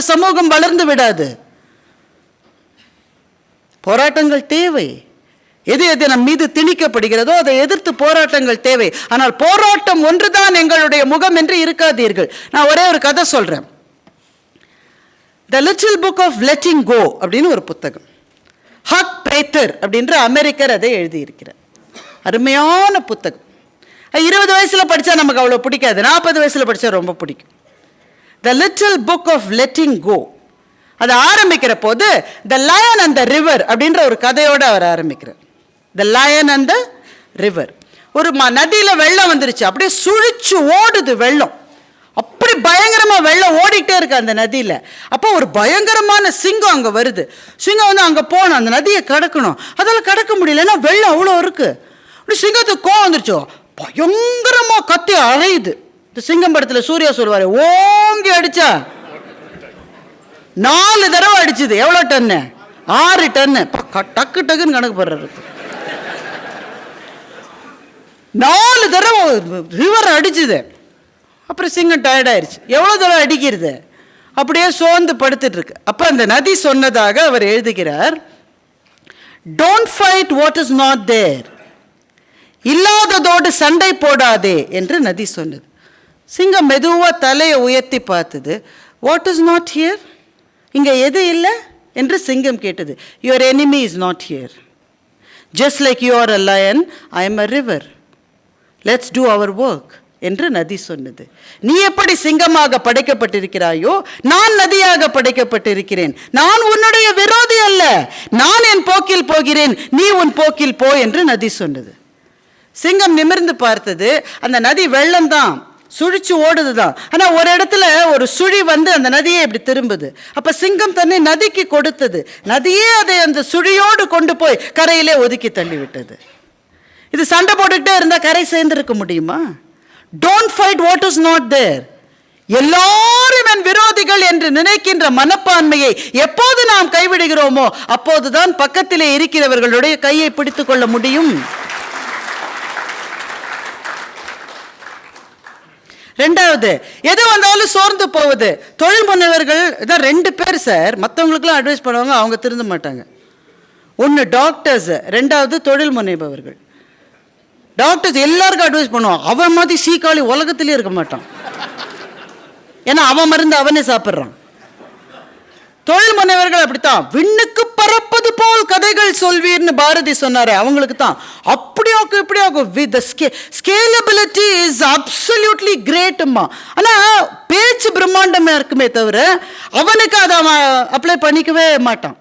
ஒரு சமூகம் வளர்ந்து விடாது. போராட்டங்கள் தேவை. எது எது நம் மீது திணிக்கப்படுகிறதோ அதை எதிர்த்து போராட்டங்கள் தேவை. ஆனால் போராட்டம் ஒன்றுதான் எங்களுடைய முகம் என்று இருக்காதீர்கள். நான் ஒரே ஒரு கதை சொல்றேன். The little book of letting go அப்படின்னு ஒரு புத்தகம். ஹக் பேத்தர் அப்படின்ற அமெரிக்கர் அதை எழுதியிருக்கிறார். அருமையான புத்தகம். இருபது வயசுல படிச்சா நமக்கு அவ்வளோ பிடிக்காது. நாற்பது வயசுல படிச்சா ரொம்ப பிடிக்கும். The little book of letting go அதை ஆரம்பிக்கிற போது the lion and the river அப்படின்ற ஒரு கதையோடு அவர் ஆரம்பிக்கிறார். The lion and the river ஒரு ம நதியில் வெள்ளம் வந்துருச்சு. அப்படியே சுழிச்சு ஓடுது வெள்ளம். அப்படி பயங்கரமாக வெள்ளம் ஓடிக்கிட்டே இருக்கு அந்த நதியில். அப்போ ஒரு பயங்கரமான சிங்கம் அங்கே வருது. சிங்கம் வந்து அங்கே போகணும். அந்த நதியை கடக்கணும். அதால் கடக்க முடியல. ஏன்னா வெள்ளம் அவ்வளோ இருக்குது அப்படி சிங்கத்துக்கு கோவம் வந்துருச்சோ. பயங்கரமாக கத்தி அழையுது சிங்கம் படத்தில் சூர்யா சொல்வார் ஓங்கி அடிச்சா. நாலு தடவை அடிச்சுது. எவ்வளோ டன்னு ஆறு டன்னு டக்கு டக்குன்னு கணக்கு போடுறாரு. நாலு தடவை ரிவர் அடிச்சுது. அப்புறம் சிங்கம் டயர்டாயிருச்சு எவ்வளோ தடவை அடிக்கிறது? அப்படியே சோர்ந்து படுத்துட்ருக்கு அப்போ அந்த நதி சொன்னதாக அவர் எழுதுகிறார் don't fight what is not there இல்லாததோடு சண்டை போடாதே என்று நதி சொன்னது. சிங்கம் மெதுவாக தலையை உயர்த்தி பார்த்தது. வாட் இஸ் நாட் ஹியர் இங்கே எது இல்லை? என்று சிங்கம் கேட்டது. Your enemy is not here just like you are a lion I am a river let's do our work என்று நதி சொன்னது. நீ எப்படி சிங்கமாக படைக்கப்பட்டிருக்கிறாயோ நான் நதியாக படைக்கப்பட்டிருக்கிறேன். நான் உன்னுடைய விரோதி அல்ல. நான் என் போக்கில் போகிறேன். நீ உன் போக்கில் போ என்று நதி சொன்னது. சிங்கம் நிமிர்ந்து பார்த்தது. அந்த நதி வெள்ளம்தான். சுழிச்சு ஓடுது தான் ஆனால் ஒரு இடத்துல ஒரு சுழி வந்து அந்த நதியை இப்படி திரும்புது. அப்போ சிங்கம் தன்னை நதிக்கு கொடுத்தது. நதியே அதை அந்த சுழியோடு கொண்டு போய் கரையிலே ஒதுக்கி தள்ளி விட்டது இது சண்டை போட்டுக்கிட்டே இருந்தால் கரை சேர்ந்துருக்க முடியுமா? Don't fight what is not there எல்லாரும் என் விரோதிகள் என்று நினைக்கின்ற மனப்பான்மையை எப்போது நாம் கைவிடுகிறோமோ அப்போதுதான் பக்கத்திலே இருக்கிறவர்களுடைய கையை பிடித்துக்கொள்ள முடியும். ரெண்டாவது எது வந்தாலும் சோர்ந்து போவது தொழில் முனைவர்கள் இதான் ரெண்டு பேர் சார் மற்றவங்களுக்குலாம் அட்வைஸ் பண்ணுவாங்க அவங்க திருந்த மாட்டாங்க. ஒன்று டாக்டர்ஸ் ரெண்டாவது தொழில் முனைபவர்கள். டாக்டர்ஸ் எல்லாருக்கும் அட்வைஸ் பண்ணுவான். அவன் மாதிரி சீக்காளி உலகத்திலே இருக்க மாட்டான். ஏன்னா அவன் மருந்து அவனே சாப்பிட்றான். தொழில் முனைவர்கள் அப்படித்தான். விண்ணுக்கு மறப்பது போல் கதைகள் சொல்வீர்னு பாரதி சொன்னாரே அவங்களுக்கு தான் அப்படி ஆகும் இப்படி ஆகும் with sca scalability is absolutely கிரேட்டும்மா ஆனால் பேச்சு பிரம்மாண்டமாக இருக்குமே தவிர அவனுக்கு அதை அவன் அப்ளை பண்ணிக்கவே மாட்டான்.